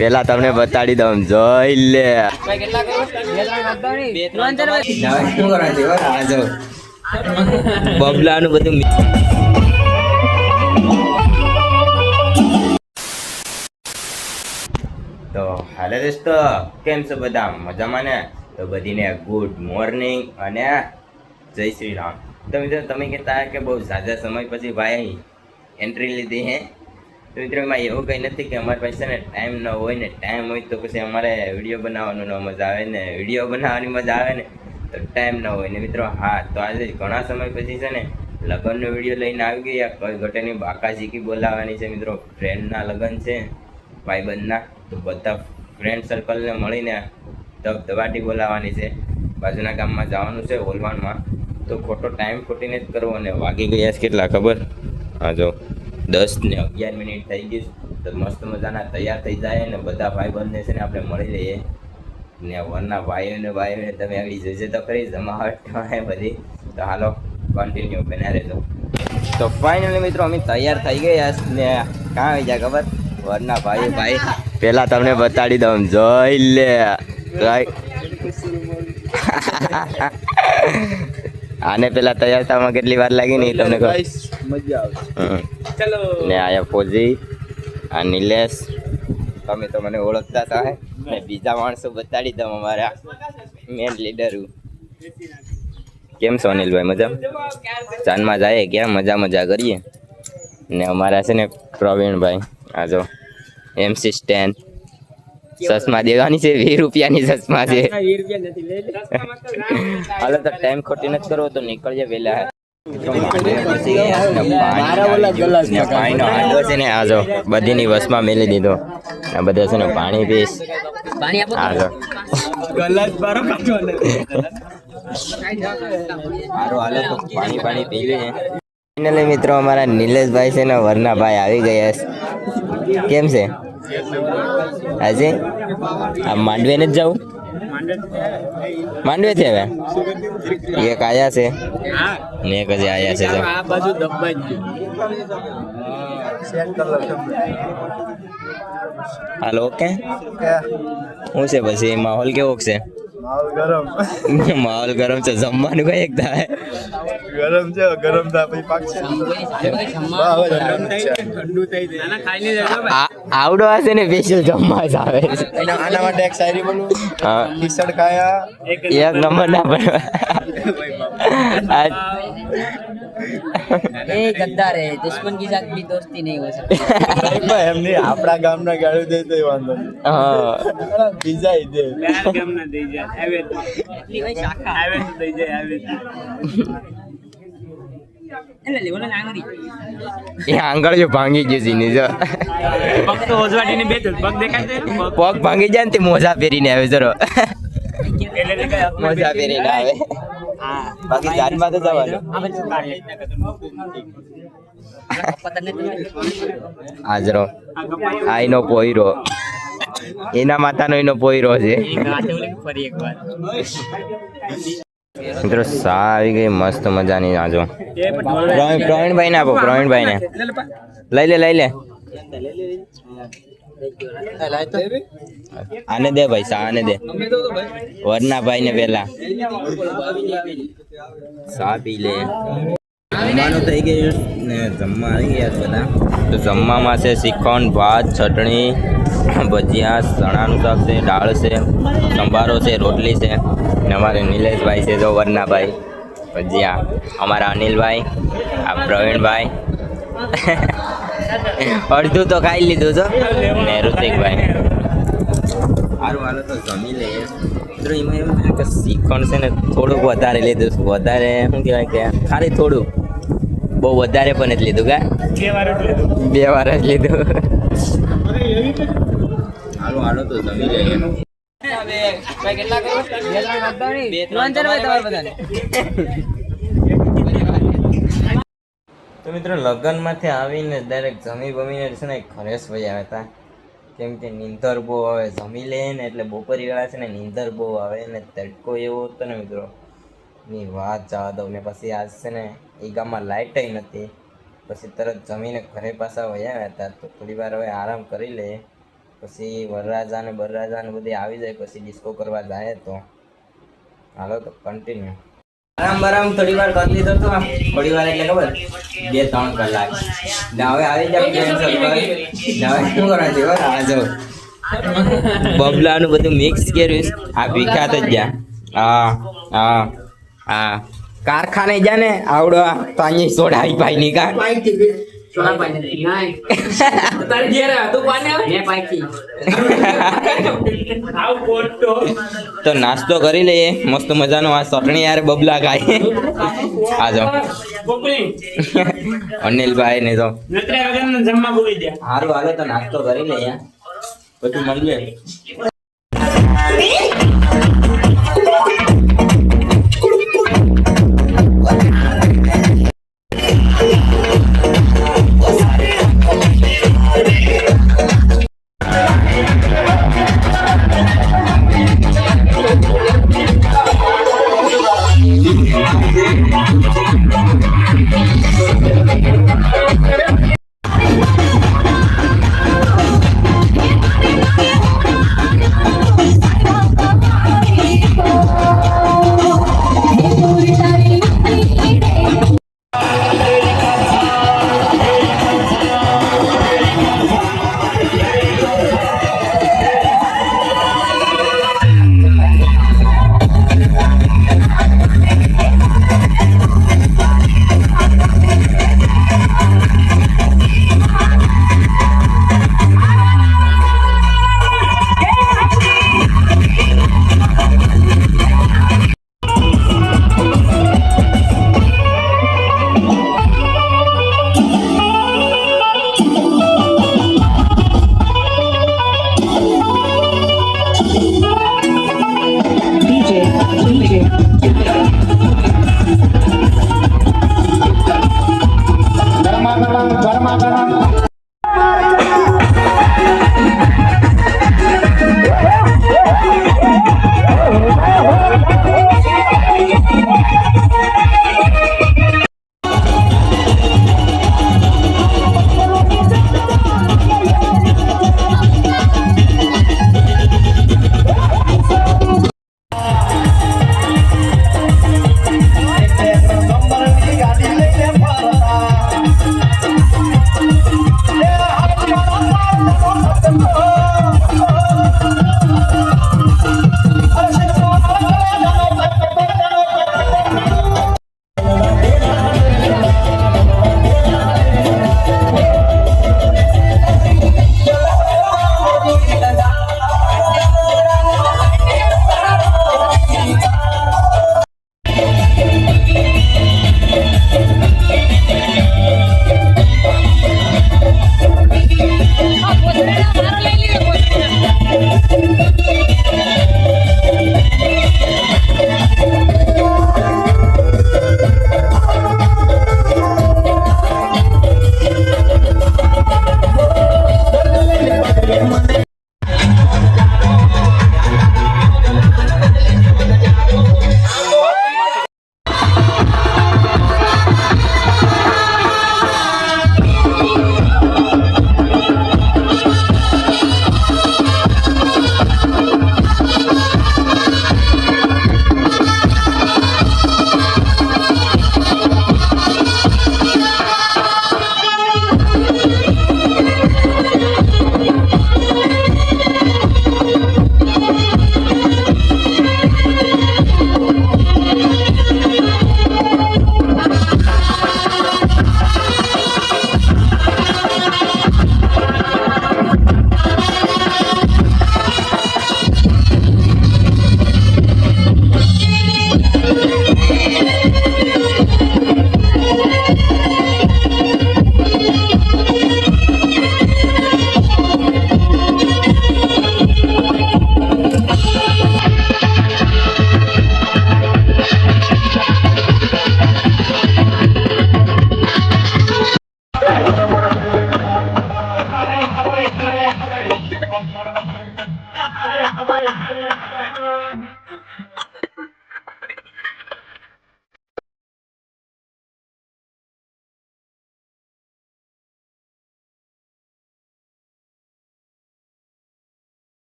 પેલા તમને બતાડી દઉં. જોઈ લે. બબલાનું બધું તો હાલે દોસ્તો, કેમ છો બધા? મજામાં ને? તો બધીને ગુડ મોર્નિંગ અને જય શ્રી રામ. તો મિત્રો, તમે કહેતા કે બહુ ઝાઝા સમય પછી ભાઈ એન્ટ્રી લીધી હે. તો મિત્રો એવું કંઈ નથી કે અમારી પાસે ને ટાઈમ ન હોય ને ટાઈમ હોય તો પછી અમારે વીડિયો બનાવવાનો ન મજા આવે ને વીડિયો બનાવવાની મજા આવે ને તો ટાઈમ ન હોય ને મિત્રો, હા, તો આજે ઘણા સમય પછી છે ને લગ્નનો વીડિયો લઈને આવી ગયા. કોઈ ઘટેની બાકા શીખી બોલાવવાની છે મિત્રો ફ્રેન્ડના લગ્ન છે, ભાઈબંધના, તો બધા ફ્રેન્ડ સર્કલને મળીને ધબધબાટી બોલાવવાની છે. બાજુના ગામમાં જવાનું છે, ઓલવાણમાં. તો ખોટો ટાઈમ ખોટીને જ કરવો અને વાગી ગયા છે કેટલા, ખબર? હા, જો. દસ ને અગિયાર મિનિટ થઈ ગઈ તો મસ્ત મજાના તૈયાર થઈ જાય ને બધા ભાઈબંધને છે ને આપણે મળી લઈએ. ને વરના ભાઈઓ ને ભાઈઓને તમે આગળ જજે તો ખરી જમાવટ બધી. તો હાલો કન્ટિન્યુ બના રહેજો તો ફાઇનલી મિત્રો અમે તૈયાર થઈ ગયા ને કાં આવી જાય ખબર? વરના ભાઈ ભાઈ પહેલાં તમને બતાડી દઉં. જોઈ લે. ભાઈ આને પેલા તૈયાર થવામાં કેટલી વાર લાગી નહીં તમને મજા આવે ચલો. ને આયા ફોજી આ નિલેશ તમે તો મને ઓળખતા હતા ને બીજા માણસો બતાડી દઉં અમારા મેન લીડર કેમ છો અનિલભાઈ મજા ચાંદમાં જાય ક્યાં? મજા મજા કરીએ. ને અમારા છે ને પ્રવીણભાઈ આ જો એમસી સ્ટેન્ડ ચશ્મા દેવાની છે વીસ રૂપિયાની ચશ્મા છે. હાલો તો ટાઈમ ખોટી નથી કરવો તો નીકળજે આ બધીની વસમાં મેલી દીધો. આ બધા છે ને પાણી પીશ. આ જો. ગલાસ બારો કાઢો ને. સારું હાલો તો પાણી પાણી પી લઈએ. ફાઇનલી મિત્રો અમારા નિલેશભાઈ છે ને વરનાભાઈ આવી ગયા કેમ છે? આજે આ માંડવે ને જ જાઉં માંડવે થી હવે એક આયા છે ને એક હજી આયા છે જો આ બાજુ દબાઈ હાલો ઓકે શું છે પછી માહોલ કેવો છે ગરમ માહોલ ગરમ. છે જમવાનું કઈ એક થાય? ગરમ છે ગરમ થાય પછી પાકશે ઠંડુ થઈ જાય આ- આવડો હશે ને સ્પેશિયલ જમવા જ આવે છે. આના માટે એક શાયરી બોલું હા. કિસડ ખાયા એક નંબર ના પણ આ- ए गद्दार है दुश्मन के साथ भी दोस्ती नहीं हो सकती એમ નહીં આપણા ગામના ગાળું દે તો વાંધો હા બીજા દે એટલે લેવાનો નાંગરી એ આંગળીઓ ભાંગી ગયું છે એની જો પગ ભાંગી જાય ને તે મોજા પહેરીને આવે જરો મોજા પહેરીને આવે બાકી જાનમાં તો જવાનું હાજરો આ એનો પોયરો. એના માતાનો એનો પોયરો છે. મિત્રો સા આવી ગઈ મસ્ત મજાની આજો પ્રવીણ પ્રવીણભાઈ ને આપો પ્રવીણભાઈ ને લઈ લે લઈ લે. આને દે ભાઈ સા આને દે. વરના ભાઈ ને પેલા સા પી લે. જમવાનું થઈ ગયું ને જમવા આવી ગયા બધા. તો જમવામાં છે શ્રીખંડ ભાત ચટણી ભજીયા ચણાનું શાક છે દાળ છે સંભારો છે રોટલી છે. ને અમારે નિલેશભાઈ છે જો વરનાભાઈ. ભજીયા. અમારા અનિલભાઈ આ પ્રવીણભાઈ. અડધું તો ખાઈ લીધું છો. ને ઋતિકભાઈ. સારું હાલો તો જમી લઈએ. મિત્રો એમાં એવું કે શ્રીખંડ છે ને થોડુંક વધારે લીધું છું. વધારે શું કહેવાય કે ખાલી થોડું. બહુ વધારે પણ જ લીધું કા? બે વાર જ લીધું. હાલો હાલો તો જમી લઈએ. તો મિત્રો, લગ્નમાંથી આવીને ડાયરેક્ટ જમી બમીને છે ને જ વહી આવ્યા હતા. કેમ કે નીંદર બહુ આવે, જમી લે ને, એટલે બપોરી વેળા છે ને, નીંદર બહુ આવે ને, તડકો એવો હતો ને મિત્રો. ની વાત જવા દઉં ને, પછી આજ છે ને એ ગામમાં લાઇટ નથી. પછી તરત જમીને ઘરે પાછા આવ્યા હતા, તો થોડી વાર હવે આરામ કરી લે. પછી વરરાજા ને બરરાજા ને બધી આવી જાય, પછી ડિસ્કો કરવા જાય તો. હાલો તો કન્ટિન્યુ આરામ બરામ થોડી વાર કરી લીધો તો થોડી વાર એટલે ખબર? બે ત્રણ કલાક. ને હવે આવી જાય કેન્સલ સર્કલ હવે શું કરવા છે? આ જો બબલાનું બધું મિક્સ કર્યું. આ વિખ્યાત જ જા હા હા હા. કારખાને જા ને આવડો તો અહીંયા સોડા આવી ભાઈ ની કા સોના પાણી નહીં તારે ઘેર તું પાણી આવે મેં પાકી તો નાસ્તો કરી લઈએ મસ્ત મજાનો આ ચટણી યાર બબલા ખાય આ જો અનિલભાઈ ને તો હારું હાલો તો નાસ્તો કરી લઈએ પછી મળીએ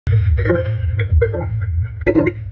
Thank you.